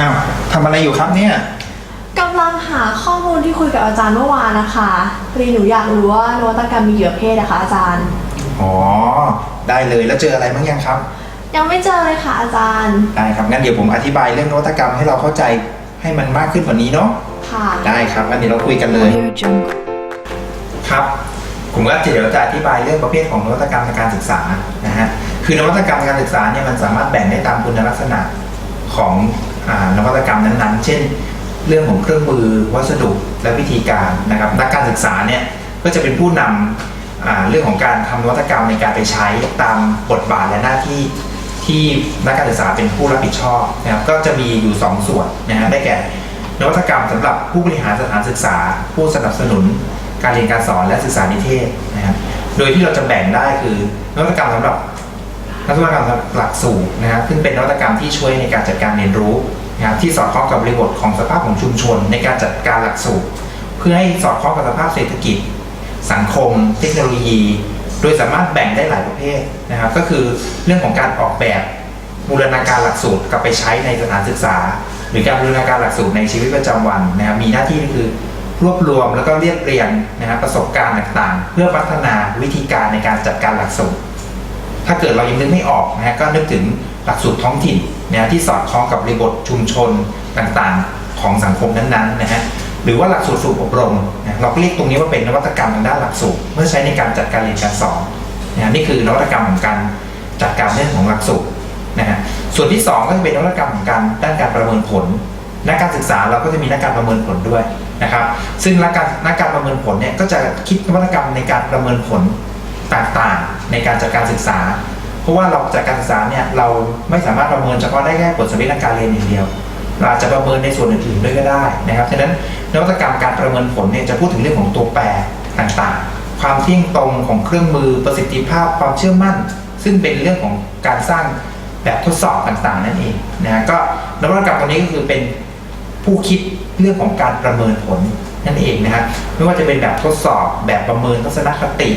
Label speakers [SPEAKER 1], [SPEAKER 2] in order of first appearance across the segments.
[SPEAKER 1] อ้าวทำอะไรอยู่ครับเนี่ย
[SPEAKER 2] กำลังหาข้อมูลที่คุยกับอาจารย์เมื่อวานนะคะพอดีหนูอยากรู้ว่านวัตกรรมมีเหยื่อเพศนะคะอาจารย์
[SPEAKER 1] อ๋อ ได้เลยแล้วเจออะไรบ้างยังครับ
[SPEAKER 2] ยังไม่เจอเลยค่ะอาจารย์
[SPEAKER 1] ได้ครับ งั้นเดี๋ยวผมอธิบายเรื่องนวัตกรรมให้เราเข้าใจให้มันมากขึ้นกว่านี้เนาะ
[SPEAKER 2] ค่ะ
[SPEAKER 1] ได้ครับอันนี้เราคุยกันเลย ครับ ผมก็เดี๋ยวจะอธิบายเรื่องประเภทของนวัตกรรมทางการศึกษา นะฮะ คือนวัตกรรมทางการศึกษาเนี่ยมันสามารถแบ่งได้ตามคุณลักษณะของอา นวัตกรรมนั้นๆ เช่น เรื่องของเครื่องมือวัสดุและวิธีการนะครับนักการศึกษาเนี่ยก็จะเป็นผู้นำอ่าเรื่องของการทำนวัตกรรมในการไปใช้ตามบทบาทและหน้าที่ที่นักการศึกษาเป็นผู้รับผิดชอบนะครับก็จะมีอยู่สองส่วนนะฮะได้แก่ นวัตกรรมสำหรับผู้บริหารสถานศึกษา ผู้สนับสนุน การเรียนการสอนและศึกษานิเทศนะครับโดยที่เราจะแบ่งได้คือนวัตกรรมสำหรับ นวัตกรรมหลักสูตรนะครับซึ่งเป็นนวัตกรรมที่ช่วยในการจัดการเรียนรู้นะครับที่สอดคล้องกับบริบทของสภาพของชุมชน ในการจัดการหลักสูตร เพื่อให้สอดคล้องกับสภาพเศรษฐกิจ สังคม เทคโนโลยี โดยสามารถแบ่งได้หลายประเภทนะครับ ก็คือเรื่องของการออกแบบบูรณาการหลักสูตรกลับไปใช้ในสถานศึกษา หรือการบูรณาการหลักสูตรในชีวิตประจำวันนะครับมีหน้าที่ก็คือรวบรวมแล้วก็เรียบเรียงนะครับประสบการณ์ต่างๆ เพื่อพัฒนาวิธีการในการจัดการหลักสูตร ถ้าเกิดเรายังนึกไม่ออกนะฮะก็นึกถึงหลักสูตรท้องถิ่นนะฮะที่สอดคล้องกับบริบทชุมชนต่างๆ ของสังคมนั้นๆนะฮะหรือว่าหลักสูตรฝึกอบรมนะเราก็เรียกตรงนี้ว่าเป็นนวัตกรรมทางด้านหลักสูตรเมื่อใช้ในการจัดการเรียนการสอนนะฮะนี่คือนวัตกรรมของการจัดการเรื่องของหลักสูตรนะฮะส่วนที่สองก็จะเป็นนวัตกรรมของการด้านการประเมินผลนักการศึกษาเราก็จะมีนักการประเมินผลด้วยนะครับ ซึ่งนักการนักการประเมินผลเนี่ยก็จะคิดนวัตกรรมในการประเมินผลต่างๆ ในการจัดการศึกษา เพราะว่าเราจัดการศึกษาเนี่ยเราไม่สามารถประเมินเฉพาะได้แค่ผลสำเร็จทางการเรียนอย่างเดียวเราอาจจะประเมินในส่วนอื่นๆด้วยก็ได้นะครับฉะนั้นนวัตกรรมการประเมินผลเนี่ยจะพูดถึงเรื่องของตัวแปรต่างๆ ความเที่ยงตรงของเครื่องมือประสิทธิภาพความเชื่อมั่น ซึ่งเป็นเรื่องของการสร้างแบบทดสอบต่างๆ นั่นเองนะก็นวัตกรรมตรงนี้ก็คือเป็นผู้คิดเรื่องของการประเมินผลนั่นเองนะฮะไม่ว่าจะเป็นแบบทดสอบแบบประเมินทัศนคติ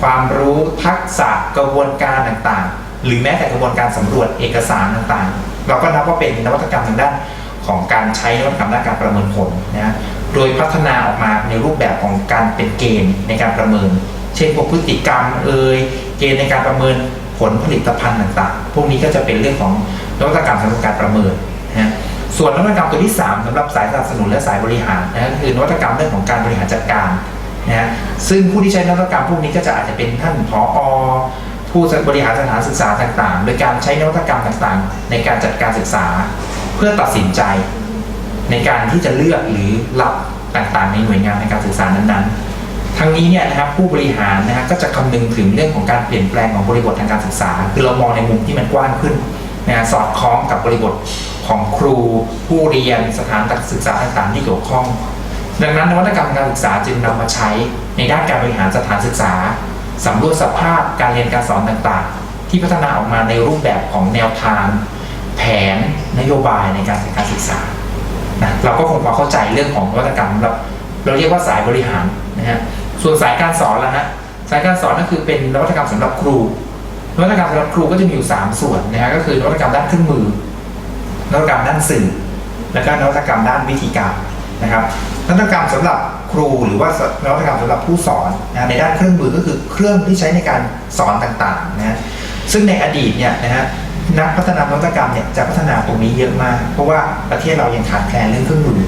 [SPEAKER 1] ความรู้ทักษะกระบวนการต่างๆ หรือแม้แต่กระบวนการสำรวจเอกสารต่างๆ เราก็นับว่าเป็นนวัตกรรมทางด้านของการใช้นวัตกรรมด้านการประเมินผลนะโดยพัฒนาออกมาในรูปแบบของการเป็นเกณฑ์ในการประเมิน เช่นพวกพฤติกรรมเอ่ยเกณฑ์ในการประเมินผลผลิตภัณฑ์ต่างๆ พวกนี้ก็จะเป็นเรื่องของนวัตกรรมสำหรับการประเมินนะส่วนนวัตกรรมตัวที่ 3สำหรับสายสนับสนุนและสายบริหารนะคือนวัตกรรมเรื่องของการบริหารจัดการ นะฮะซึ่งผู้ที่ใช้นวัตกรรมพวกนี้ก็จะอาจจะเป็นท่านผอผู้บริหารสถานศึกษาต่างๆ โดยการใช้นวัตกรรมต่างๆ ในการจัดการศึกษา เพื่อตัดสินใจ ในการที่จะเลือกหรือรับต่างๆ ในหน่วยงานในการศึกษานั้นๆ ทั้งนี้เนี่ยนะครับผู้บริหารนะฮะก็จะคำนึงถึงเรื่องของการเปลี่ยนแปลงของบริบททางการศึกษา คือเรามองในมุมที่มันกว้างขึ้นนะฮะสอดคล้องกับบริบทของครู ผู้เรียนสถานศึกษาต่างๆ ที่เกี่ยวข้อง ดังนั้นนวัตกรรมการศึกษาจึงนำมาใช้ในด้านการบริหารสถานศึกษาสำรวจสภาพการเรียนการสอนต่างๆ ที่พัฒนาออกมาในรูปแบบของแนวทาง แผนนโยบายในการจัดการศึกษานะเราก็คงพอเข้าใจเรื่องของนวัตกรรมเราเราเรียกว่าสายบริหารนะฮะส่วนสายการสอนละฮะสายการสอนก็คือเป็นนวัตกรรมสำหรับครูนวัตกรรมสำหรับครูก็จะมีอยู่ 3 ส่วนนะฮะก็คือนวัตกรรมด้านเครื่องมือนวัตกรรมด้านสื่อ และก็นวัตกรรมด้านวิธีการนะครับ นวัตกรรมสำหรับครูหรือว่านวัตกรรมสำหรับผู้สอนนะในด้านเครื่องมือก็คือเครื่องที่ใช้ในการสอนต่างๆนะฮะซึ่งในอดีตเนี่ยนะฮะนักพัฒนานวัตกรรมเนี่ยจะพัฒนาตรงนี้เยอะมาก เพราะว่าประเทศเรายังขาดแคลนเรื่องเครื่องมือ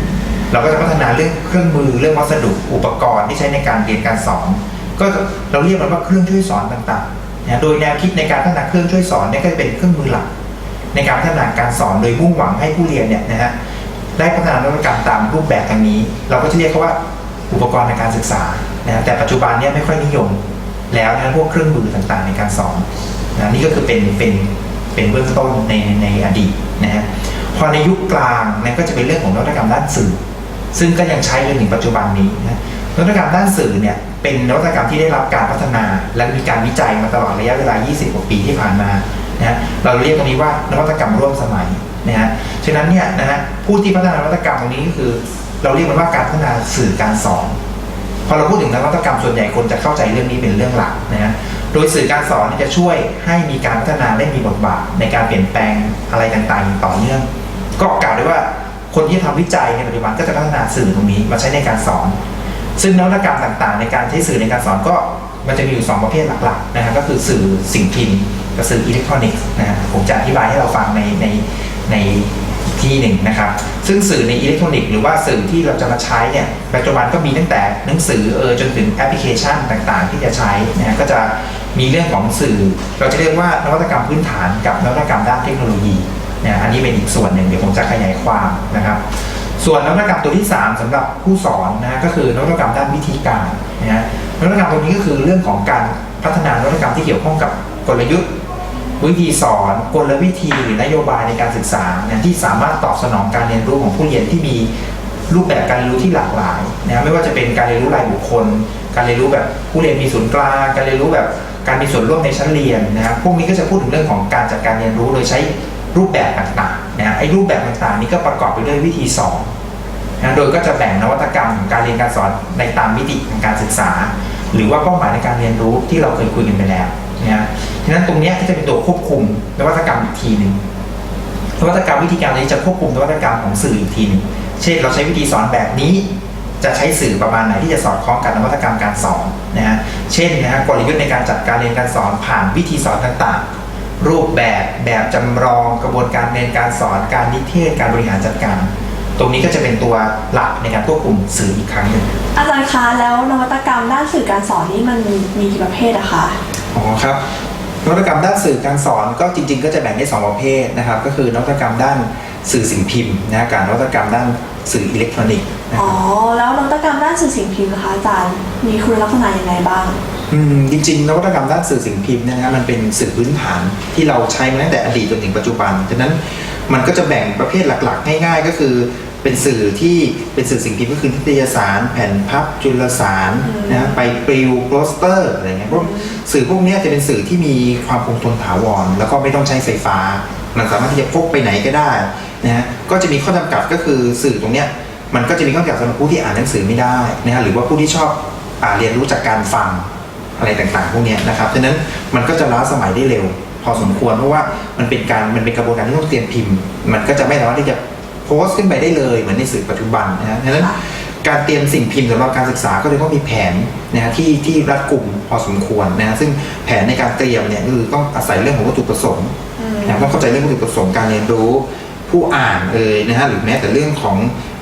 [SPEAKER 1] เราก็จะพัฒนาเรื่องเครื่องมือเรื่องวัสดุอุปกรณ์ที่ใช้ในการเรียนการสอน ก็เราเรียกมันว่าเครื่องช่วยสอนต่างๆนะโดยแนวคิดในการพัฒนาเครื่องช่วยสอนเนี่ยก็จะเป็นเครื่องมือหลัก ในการพัฒนาการสอนโดยมุ่งหวังให้ผู้เรียนเนี่ยนะฮะ ได้พัฒนานวัตกรรมตามรูปแบบทางนี้ เราก็จะเรียกเขาว่าอุปกรณ์ในการศึกษานะแต่ปัจจุบันเนี่ยไม่ค่อยนิยม แล้วนะพวกเครื่องมือต่างๆ ในการสอนนะนี่ก็คือเป็นเป็นเป็นเบื้องต้นในในอดีตนะฮะพอในยุคกลางนี่ยก็จะเป็นเรื่องของนวัตกรรมด้านสื่อ ซึ่งก็ยังใช้จนถึงปัจจุบันนี้นะนวัตกรรมด้านสื่อเนี่ยเป็นนวัตกรรมที่ได้รับการพัฒนา และมีการวิจัยมาตลอดระยะเวลา 20 กว่าปีที่ผ่านมานะฮะเราเรียกตรงนี้ว่านวัตกรรมร่วมสมัย นะฮะฉะนั้นเนี่ยนะฮะผู้ที่พัฒนานวัตกรรมตรงนี้ก็คือ เราเรียกมันว่าการพัฒนาสื่อการสอนพอเราพูดถึงนวัตกรรมส่วนใหญ่คนจะเข้าใจเรื่องนี้เป็นเรื่องหลักนะฮะโดยสื่อการสอนนี่จะช่วยให้มีการพัฒนาและมีบทบาทในการเปลี่ยนแปลงอะไรต่างๆอย่างต่อเนื่อง ก็กล่าวได้ว่าคนที่ทำวิจัยในปัจจุบันก็จะพัฒนาสื่อตรงนี้มาใช้ในการสอน ซึ่งนวัตกรรมต่างๆ ในการใช้สื่อในการสอนก็มันจะมีอยู่ 2 ประเภทหลักๆนะครับก็คือสื่อสิ่งพิมพ์กับสื่ออิเล็กทรอนิกส์นะฮะผมจะอธิบายให้เราฟังในใน ในอีกที่หนึ่งนะครับ ซึ่งสื่อในอิเล็กทรอนิกส์หรือว่าสื่อที่เราจะมาใช้เนี่ยปัจจุบันก็มีตั้งแต่หนังสือเออจนถึงแอปพลิเคชันต่างๆ ที่จะใช้นะก็จะมีเรื่องของสื่อ เราจะเรียกว่านวัตกรรมพื้นฐานกับนวัตกรรมด้านเทคโนโลยีนะอันนี้เป็นอีกส่วนหนึ่งเดี๋ยวผมจะขยายความนะครับ ส่วนนวัตกรรมตัวที่ 3สำหรับผู้สอนนะก็คือนวัตกรรมด้านวิธีการนะฮะนวัตกรรมตรงนี้ก็คือเรื่องของการพัฒนานวัตกรรมที่เกี่ยวข้องกับกลยุทธ์ วิธีสอนกลวิธีหรือนโยบายในการศึกษานะที่สามารถตอบสนองการเรียนรู้ของผู้เรียนที่มีรูปแบบการเรียนรู้ที่หลากหลายนะไม่ว่าจะเป็นการเรียนรู้รายบุคคล การเรียนรู้แบบผู้เรียนมีศูนย์กลาง การเรียนรู้แบบการมีส่วนร่วมในชั้นเรียนนะครับพวกนี้ก็จะพูดถึงเรื่องของการจัดการเรียนรู้โดยใช้รูปแบบต่างๆนะไอ้รูปแบบต่างๆ นี้ก็ประกอบไปด้วยวิธีสอนนะโดยก็จะแบ่งนวัตกรรมของการเรียนการสอนในตามมิติของการศึกษา หรือว่าเป้าหมายในการเรียนรู้ที่เราเคยคุยกันไปแล้วนะะฉะนั้นตรงเนี้ยก็จะเป็นตัวควบคุมนวัตกรรมอีกทีหนึ่งนวัตกรรมวิธีการนี้จะควบคุมนวัตกรรมของสื่ออีกทีหนึงเช่น เราใช้วิธีสอนแบบนี้ จะใช้สื่อประมาณไหนที่จะสอดคล้องกับนวัตกรรมการสอนนะฮะ เช่นนะฮะกลยุทธ์ในการจัดการเรียนการสอนผ่านวิธีสอนต่างๆ รูปแบบแบบจำลองกระบวนการเรียนการสอนการนิเทศการบริหารจัดการ ตรงนี้ก็จะเป็นตัวหลักในการควบคุมสื่ออีกครั้งหนึ่ง
[SPEAKER 2] อาจารย์คะแล้วนวัตกรรมด้านสื่อการสอนนี่มันมีกี่ประเภทอะคะ
[SPEAKER 1] อ๋อครับ นวัตกรรมด้านสื่อการสอนก็จริง ๆ ก็จะแบ่งได้สองประเภทนะครับ ก็คือนวัตกรรมด้านสื่อสิ่งพิมพ์นะกับนวัตกรรมด้านสื่ออิเล็กทรอนิกส์นะค
[SPEAKER 2] อ๋อ
[SPEAKER 1] รับ
[SPEAKER 2] แล้วนวัตกรรมด้านสื่อสิ่งพิมพ์นะคะอาจารย์มีคุณลักษณะยังไงบ้าง
[SPEAKER 1] อืมจริงๆนวัตกรรมด้านสื่อสิ่งพิมพ์เนยนะฮะมันเป็นสื่อพื้นฐานที่เราใช้มาตั้งแต่อดีตจนถึงปัจจุบันฉะนั้นมันก็จะแบ่งประเภทหลัก ๆ ง่ายๆ ก็คือ เป็นสื่อที่เป็นสื่อสิ่งพิมพ์ก็คือนิตยสาร แผ่นพับจุลสาร
[SPEAKER 2] อืม
[SPEAKER 1] นะไปปลิวโปสเตอร์อะไรเงี้ยพวกสื่อพวกเนี้ยจะเป็นสื่อที่มีความคงทนถาวร แล้วก็ไม่ต้องใช้ไฟฟ้า มันสามารถที่จะพกไปไหนก็ได้นะฮะก็จะมีข้อจำกัดก็คือสื่อตรงเนี้ยมันก็จะมีข้อจำกัดสำหรับผู้ที่อ่านหนังสือไม่ได้นะฮะหรือว่าผู้ที่ชอบอ่าเรียนรู้จากการฟังอะไรต่างๆ พวกเนี้ยนะครับฉะนั้นมันก็จะล้าสมัยได้เร็ว พอสมควรเพราะว่ามันเป็นการมันเป็นกระบวนการที่ต้องเตรียมพิมพ์ มันก็จะไม่สามารถที่จะโพสต์ขึ้นไปได้เลยเหมือนในสื่อปัจจุบันนะฮะฉะนั้น
[SPEAKER 2] ค่ะ
[SPEAKER 1] การเตรียมสิ่งพิมพ์สำหรับการศึกษาก็เลยต้องมีแผนนะฮะที่ที่รัดกุมพอสมควรนะฮะซึ่งแผนในการเตรียมเนี่ยก็คือต้องอาศัยเรื่องของวัตถุประสงค์
[SPEAKER 2] อืม
[SPEAKER 1] นะต้องเข้าใจเรื่องวัตถุประสงค์การเรียนรู้ผู้อ่านเอ่ยนะฮะหรือแม้แต่เรื่องของ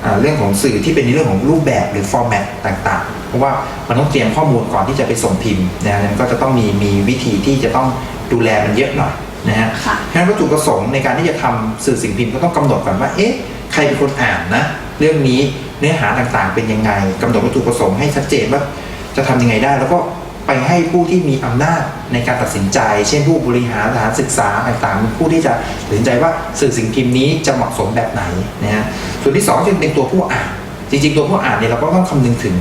[SPEAKER 1] อ่าเรื่องของสื่อที่เป็นในเรื่องของรูปแบบหรือฟอร์แมตต่างๆ เพราะว่ามันต้องเตรียมข้อมูลก่อนที่จะไปส่งพิมพ์นะฮะนั้นก็จะต้องมีมีวิธีที่จะต้องดูแลมันเยอะหน่อยนะฮะ
[SPEAKER 2] ค่ะ
[SPEAKER 1] ฉะนั้นวัตถุประสงค์ในการที่จะทำสื่อสิ่งพิมพ์ก็ต้องกำหนดก่อนว่าเอ๊ะใค รเป็นคนอ่านนะ เรื่องนี้เนื้อหาต่างๆ เป็นยังไงกำหนดวัตถุประสงค์ให้ชัดเจนว่าจะทำยังไงได้ แล้วก็ไปให้ผู้ที่มีอำนาจในการตัดสินใจ เช่นผู้บริหารสถานศึกษาต่างๆ ผู้ที่จะตัดสินใจว่าสื่อสิ่งพิมพ์นี้จะเหมาะสมแบบไหนนะฮะส่วนที่สองจะเป็นตัวผู้อ่าน จริงๆ ตัวผู้อ่านเนี่ยเราก็ต้องคำนึงถึง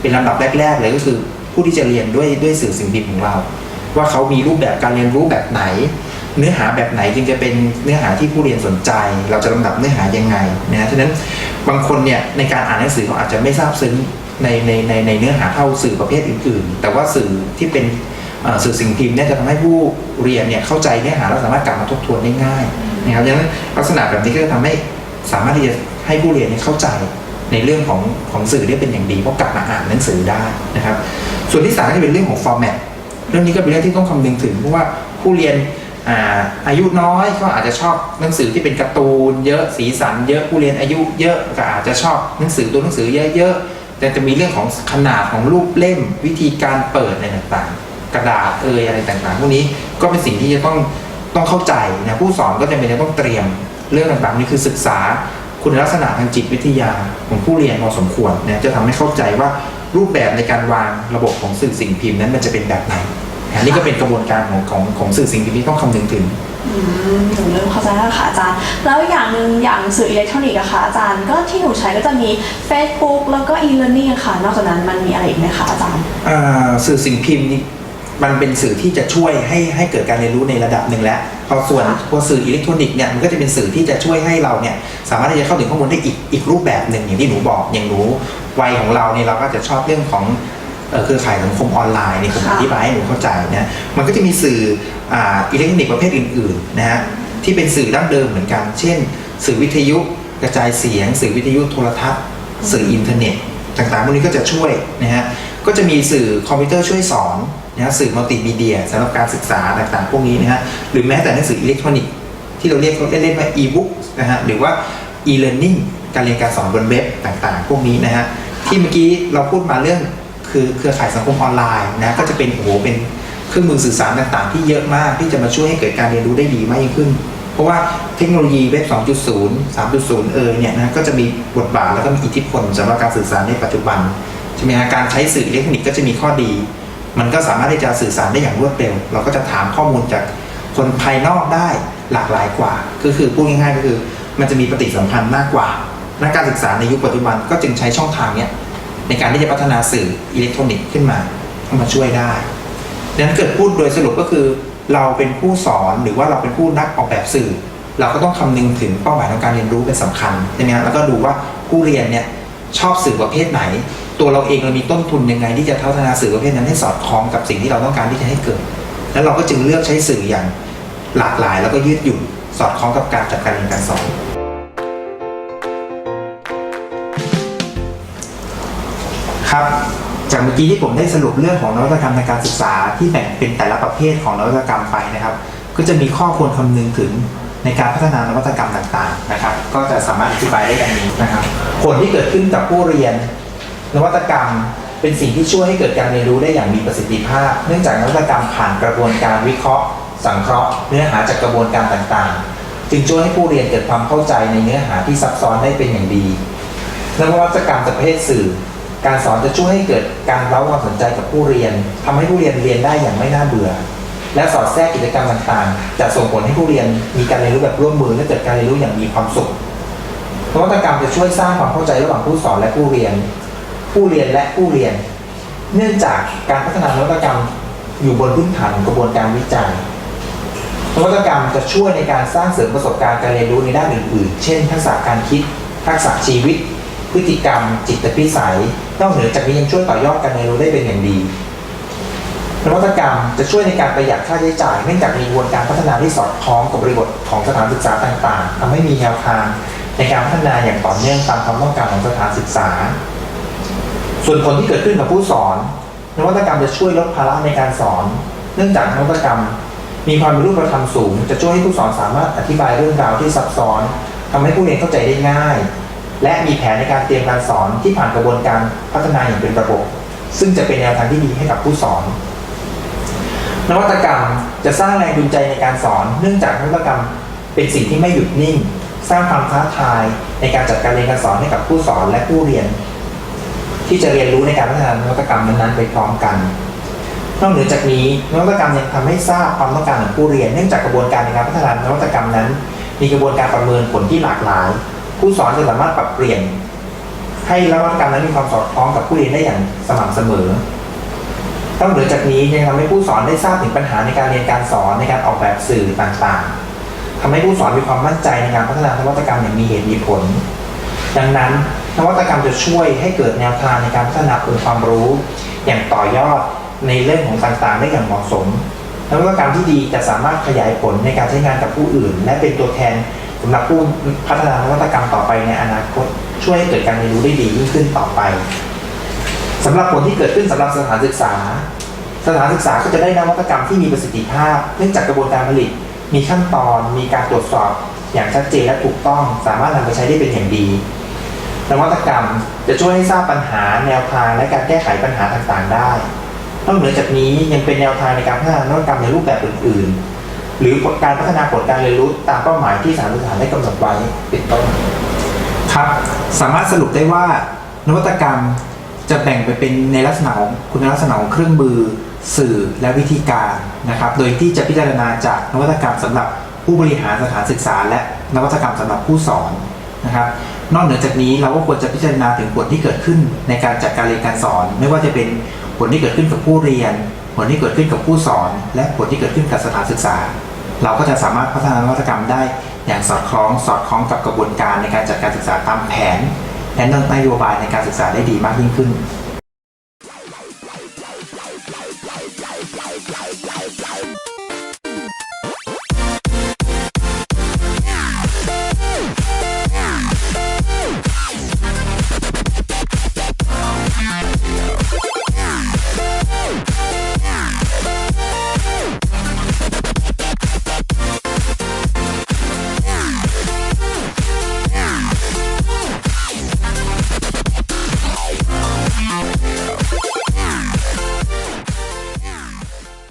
[SPEAKER 1] เป็นลำดับแรก ๆ เลยก็คือผู้ที่จะเรียนด้วยด้วยสื่อสิ่งพิมพ์ของเรา ว่าเขามีรูปแบบการเรียนรู้แบบไหน เนื้อหาแบบไหนจึงจะเป็นเนื้อหาที่ผู้เรียนสนใจ เราจะลำดับเนื้อหายังไงนะฉะนั้นบางคนเนี่ยในการอ่านหนังสือเขาอาจจะไม่ทราบซึ้งในในในในเนื้อหาเท่าสื่อประเภทอื่น ๆ แต่ว่าสื่อที่เป็นสื่อสิ่งพิมพ์เนี่ยจะทำให้ผู้เรียนเนี่ยเข้าใจเนื้อหาแล้วสามารถกลับมาทบทวนได้ง่ายนะครับฉะนั้นลักษณะแบบนี้ก็จะทำให้สามารถที่จะให้ผู้เรียนเนี่ยเข้าใจในเรื่องของของสื่อได้เป็นอย่างดีเพราะกลับมาอ่านหนังสือได้นะครับ ส่วนที่สามก็จะเป็นเรื่องของฟอร์แมตเรื่องนี้ก็เป็นเรื่องที่ต้องคำนึงถึงเพราะว่าผู้เรียน อาอายุน้อยก็อาจจะชอบหนังสือที่เป็นการ์ตูนเยอะสีสันเยอะผู้เรียนอายุเยอะก็อาจจะชอบหนังสือตัวหนังสือเยอะๆแต่จะมีเรื่องของขนาดของรูปเล่มวิธีการเปิดอะไรต่างๆ กระดาษเอยอะไรต่างๆพวกนี้ก็เป็นสิ่งที่จะต้องต้องเข้าใจนะผู้สอนก็จะเป็นจะต้องเตรียมเรื่องต่างๆนี่คือศึกษาคุณลักษณะทางจิตวิทยาของผู้เรียนพอสมควรนะจะทำให้เข้าใจว่ารูปแบบในการวางระบบของสื่อสิ่งพิมพ์นั้นมันจะเป็นแบบไหน อันนี้ก็เป็นกระบวนการของของของสื่อสิ่งพิมพ์ที่ต้องคำนึงถึง
[SPEAKER 2] อืมหนูเริ่มเข้าใจแล้วค่ะอาจารย์ แล้วอย่างหนึ่งอย่างสื่ออิเล็กทรอนิกส์อะค่ะอาจารย์ก็ที่หนูใช้ก็จะมี Facebook แล้วก็ e-learning อะค่ะ นอกจากนั้นมันมีอะไรอีกไหมคะอาจารย์
[SPEAKER 1] อ่าสื่อสิ่งพิมพ์นี่มันเป็นสื่อที่จะช่วยให้ให้เกิดการเรียนรู้ในระดับหนึ่งแล้วพอส่วน
[SPEAKER 2] ค่ะ
[SPEAKER 1] พอสื่ออิเล็กทรอนิกส์เนี่ยมันก็จะเป็นสื่อที่จะช่วยให้เราเนี่ยสามารถที่จะเข้าถึงข้อมูลได้อีกอีกรูปแบบหนึ่งอย่างที่หนูบอกอย่างหนูวัยของเราเนี่ยเราก็จะชอบเรื่องของ เอ่อเครือข่ายสังคมออนไลน์นี่ผม
[SPEAKER 2] ค่ะ
[SPEAKER 1] อธิบายให้หนูเข้าใจนะมันก็จะมีสื่ออ่าอิเล็กทรอนิกส์ประเภทอื่นๆนะฮะที่เป็นสื่อดั้งเดิมเหมือนกัน เช่น สื่อวิทยุกระจายเสียง สื่อวิทยุโทรทัศน์ สื่ออินเทอร์เน็ต ต่างๆพวกนี้ก็จะช่วยนะฮะก็จะมีสื่อคอมพิวเตอร์ช่วยสอนนะฮะสื่อมัลติมีเดียสำหรับการศึกษาต่างๆ พวกนี้นะฮะหรือแม้แต่หนังสืออิเล็กทรอนิกส์ที่เราเรียกเล่นๆว่า e-book นะฮะหรือว่า e-learning การเรียนการสอนบนเว็บต่างๆ พวกนี้นะฮะที่เมื่อกี้เราพูดมาเรื่อง คือเครือข่ายสังคมออนไลน์นะก็จะเป็นโอ้โหเป็นเครื่องมือสื่อสารต่างๆ ที่เยอะมากที่จะมาช่วยให้เกิดการเรียนรู้ได้ดีมากยิ่งขึ้น เพราะว่าเทคโนโลยีเว็บ 2.0 3.0 เออเนี่ยนะก็จะมีบทบาทแล้วก็มีอิทธิพลสำหรับการสื่อสารในปัจจุบันใช่ไหมฮะการใช้สื่ออิเล็กทรอนิกส์ก็จะมีข้อดี มันก็สามารถที่จะสื่อสารได้อย่างรวดเร็ว เราก็จะถามข้อมูลจากคนภายนอกได้หลากหลายกว่า ก็คือพูดง่ายๆก็คือ มันจะมีปฏิสัมพันธ์มากกว่านักการศึกษาในยุคปัจจุบันก็จึงใช้ช่องทางเนี้ย ในการที่จะพัฒนาสื่ออิเล็กทรอนิกส์ขึ้นมาเข้ามาช่วยได้ดังนั้นเกิดพูดโดยสรุปก็คือ เราเป็นผู้สอนหรือว่าเราเป็นผู้นักออกแบบสื่อ เราก็ต้องคำนึงถึงเป้าหมายของการเรียนรู้เป็นสำคัญใช่ไหมแล้วก็ดูว่าผู้เรียนเนี่ยชอบสื่อประเภทไหน ตัวเราเองเรามีต้นทุนยังไง ที่จะพัฒนาสื่อประเภทนั้นให้สอดคล้องกับสิ่งที่เราต้องการที่จะให้เกิด แล้วเราก็จึงเลือกใช้สื่ออย่างหลากหลาย แล้วก็ยืดหยุ่นสอดคล้องกับการจัดการเรียนการสอน ครับจากเมื่อกี้ที่ผมได้สรุปเรื่องของนวัตกรรมทางการศึกษาที่แบ่งเป็นแต่ละประเภทของนวัตกรรมไปนะครับ ก็จะมีข้อควรคำนึงถึงในการพัฒนานวัตกรรมต่างๆนะครับ ก็จะสามารถอธิบายได้ดังนี้นะครับ ผลที่เกิดขึ้นกับผู้เรียน นวัตกรรมเป็นสิ่งที่ช่วยให้เกิดการเรียนรู้ได้อย่างมีประสิทธิภาพ เนื่องจากนวัตกรรมผ่านกระบวนการวิเคราะห์ สังเคราะห์ เนื้อหาจากกระบวนการต่างๆ จึงช่วยให้ผู้เรียนเกิดความเข้าใจในเนื้อหาที่ซับซ้อนได้เป็นอย่างดีนวัตกรรมประเภทสื่อ การสอนจะช่วยให้เกิดการเร้าความสนใจกับผู้เรียนทำให้ผู้เรียนเรียนได้อย่างไม่น่าเบื่อ และสอดแทรกกิจกรรมต่างๆ จะส่งผลให้ผู้เรียนมีการเรียนรู้แบบร่วมมือและเกิดการเรียนรู้อย่างมีความสุขนวัตกรรมจะช่วยสร้างความเข้าใจระหว่างผู้สอนและผู้เรียน ผู้เรียนและผู้เรียน เนื่องจากการพัฒนานวัตกรรมอยู่บนพื้นฐานกระบวนการวิจัยนวัตกรรมจะช่วยในการสร้างเสริมประสบการณ์การเรียนรู้ในด้านอื่นๆ เช่น ทักษะการคิด ทักษะชีวิต พฤติกรรม จิตพิสัย นอกเหนือจากนี้ยังช่วยต่อยอดการเรียนรู้ได้เป็นอย่างดีนวัตกรรมจะช่วยในการประหยัดค่าใช้จ่ายเนื่องจากมีกระบวนการพัฒนาที่สอดคล้องกับบริบทของสถานศึกษาต่างๆทำให้มีแนวทางในการพัฒนาอย่างต่อเนื่องตามความต้องการของสถานศึกษา ส่วนผลที่เกิดขึ้นกับผู้สอน นวัตกรรมจะช่วยลดภาระในการสอน เนื่องจากนวัตกรรม มีความเป็นรูปธรรมสูง จะช่วยให้ผู้สอนสามารถอธิบายเรื่องราวที่ซับซ้อนทำให้ผู้เรียนเข้าใจได้ง่าย และมีแผนในการเตรียมการสอนที่ผ่านกระบวนการพัฒนาอย่างเป็นระบบ ซึ่งจะเป็นแนวทางที่ดีให้กับผู้สอน นวัตกรรมจะสร้างแรงจูงใจในการสอน เนื่องจากนวัตกรรมเป็นสิ่งที่ไม่หยุดนิ่ง สร้างความท้าทายในการจัดการเรียนการสอนให้กับผู้สอนและผู้เรียน ที่จะเรียนรู้ในการพัฒนานวัตกรรมนั้นๆไปพร้อมกันนอกเหนือจากนี้นวัตกรรมยังทำให้ทราบความต้องการของผู้เรียน เนื่องจากกระบวนการในการพัฒนานวัตกรรมนั้น มีกระบวนการประเมินผลที่หลากหลาย ผู้สอนจะสามารถปรับเปลี่ยน ให้นวัตกรรมนั้นมีความสอดคล้องกับผู้เรียนได้อย่างสม่ำเสมอนอกเหนือจากนี้ยังทำให้ผู้สอนได้ทราบถึงปัญหาในการเรียนการสอนในการออกแบบสื่อต่างๆทำให้ผู้สอนมีความมั่นใจในการพัฒนานวัตกรรมอย่างมีเหตุมีผล ดังนั้นนวัตกรรมจะช่วยให้เกิดแนวทางในการพัฒนาองค์ความรู้ อย่างต่อยอดในเรื่องของต่างๆ ได้อย่างเหมาะสมนวัตกรรมที่ดีจะสามารถขยายผลในการใช้งานกับผู้อื่น และเป็นตัวแทน สำหรับผู้พัฒนานวัตกรรมต่อไปในอนาคตช่วยให้เกิดการเรียนรู้ได้ดียิ่งขึ้นต่อไปสำหรับผลที่เกิดขึ้นสำหรับสถานศึกษา สถานศึกษาก็จะได้นวัตกรรมที่มีประสิทธิภาพ เนื่องจากกระบวนการผลิต มีขั้นตอน มีการตรวจสอบอย่างชัดเจนและถูกต้อง สามารถนำไปใช้ได้เป็นอย่างดี นวัตกรรมจะช่วยให้ทราบปัญหาแนวทางและการแก้ไขปัญหาต่างๆได้นอกเหนือจากนี้ยังเป็นแนวทางในการพัฒนานวัตกรรมในรูปแบบอื่นๆ หรือการพัฒนาผลการเรียนรู้ตามเป้าหมายที่สถานศึกษาได้กำหนดไว้เป็นต้นครับสามารถสรุปได้ว่านวัตกรรมจะแบ่งไปเป็นในลักษณะของคุณลักษณะของเครื่องมือ สื่อและวิธีการนะครับ โดยที่จะพิจารณาจากนวัตกรรมสำหรับผู้บริหารสถานศึกษา และนวัตกรรมสำหรับผู้สอนนะครับ นอกเหนือจากนี้เราก็ควรจะพิจารณาถึงผลที่เกิดขึ้นในการจัดการเรียนการสอน ไม่ว่าจะเป็นผลที่เกิดขึ้นกับผู้เรียน ลที่เกิดขึ้นกับผู้สอน และผลที่เกิดขึ้นกับสถานศึกษา เราก็จะสามารถพัฒนานวัตกรรมได้อย่างสอดคล้องสอดคล้องกับกระบวนการในการจัดการศึกษาตามแผนและนโยบายในการศึกษาได้ดีมากยิ่งขึ้น